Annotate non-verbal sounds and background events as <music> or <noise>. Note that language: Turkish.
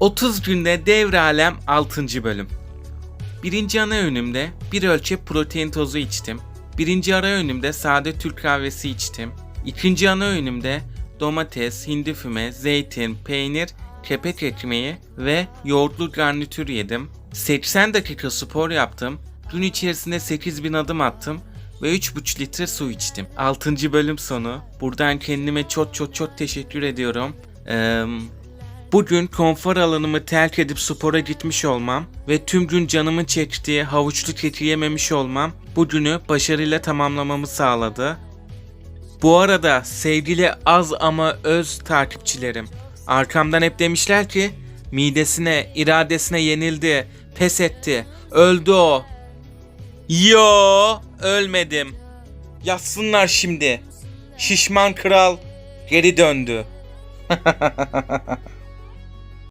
30 günde devralem 6. bölüm. Birinci ana öğünümde bir ölçek protein tozu içtim. Birinci ara öğünümde sade Türk kahvesi içtim. İkinci ana öğünümde domates, hindi füme, zeytin, peynir, kepek ekmeği ve yoğurtlu garnitür yedim. 80 dakika spor yaptım. Gün içerisinde 8000 adım attım ve 3,5 litre su içtim. 6. bölüm sonu. Buradan kendime çok çok çok teşekkür ediyorum. Eee Bugün konfor alanımı terk edip spora gitmiş olmam ve tüm gün canımın çektiği havuçlu keki yememiş olmam bugünü başarıyla tamamlamamı sağladı. Bu arada sevgili az ama öz takipçilerim arkamdan hep demişler ki midesine, iradesine yenildi, pes etti, öldü o. Yo, ölmedim. Yatsınlar şimdi. Şişman kral geri döndü. <laughs>